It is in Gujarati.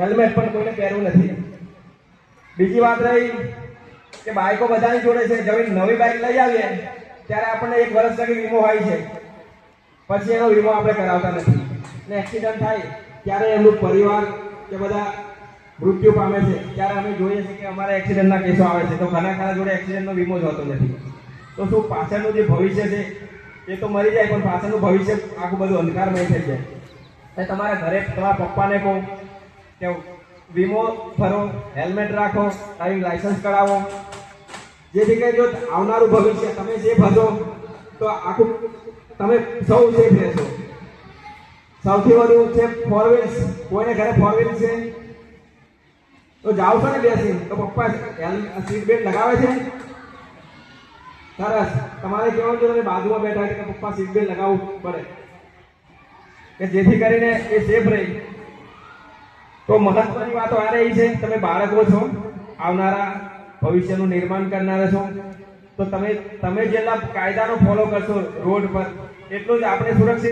હેલ્મેટ પણ કોઈને પહેરવું નથી. બીજી વાત રહી કે બાઇકો બધાની જોડે છે. જમીન નવી બાઇક લઈ આવીએ, ત્યારે આપણને એક વર્ષ સુધી વીમો હોય છે. પછી એનો વીમો આપણે કરાવતા નથી. ને એક્સિડન્ટ થાય, ત્યારે એમનું પરિવાર કે બધા મૃત્યુ પામે છે. ત્યારે અમે જોઈએ છીએ કે અમારા એક્સિડન્ટના કેસો આવે છે. તો ઘણા ખરા જોડે એક્સિડન્ટનો વીમો જ નથી. તો શું પાછળનું જે ભવિષ્ય છે, એ તો મરી જાય, પણ પાછળનું ભવિષ્ય આખું બધું અંધકારમય થઈ જાય. તમારા ઘરે તમારા પપ્પાને કહો કે વીમો ભરો, હેલ્મેટ રાખો ડ્રાઇવિંગ લાયસન્સ કઢાવો. જેથી કરી જો આવનારું ભવિષ્ય, તમે જે ભરો તો આખું, તમે સૌ સેફ રહેશો સૌથી વધુ છે ફોર કોઈને ઘરે ફોર છે? તો જાઓ છો ને બેસી તો પપ્પા સીટ બેલ્ટ લગાવે છે? સરસ. તમારે કહેવાનું છે, તમે બાજુમાં બેઠા છે કે પપ્પા સીટ બેલ્ટ લગાવવું પડે. કે જેથી કરીને એ સેફ રહે. તો મહત્વની વાતો આ રહી છે, તમે બાળકો છો, આવનારા ભવિષ્યનું નિર્માણ કરનારા છો, તો તમે તમે જેટલા કાયદાનો ફોલો કરશો રોડ પર, એટલું જ આપણે સુરક્ષિત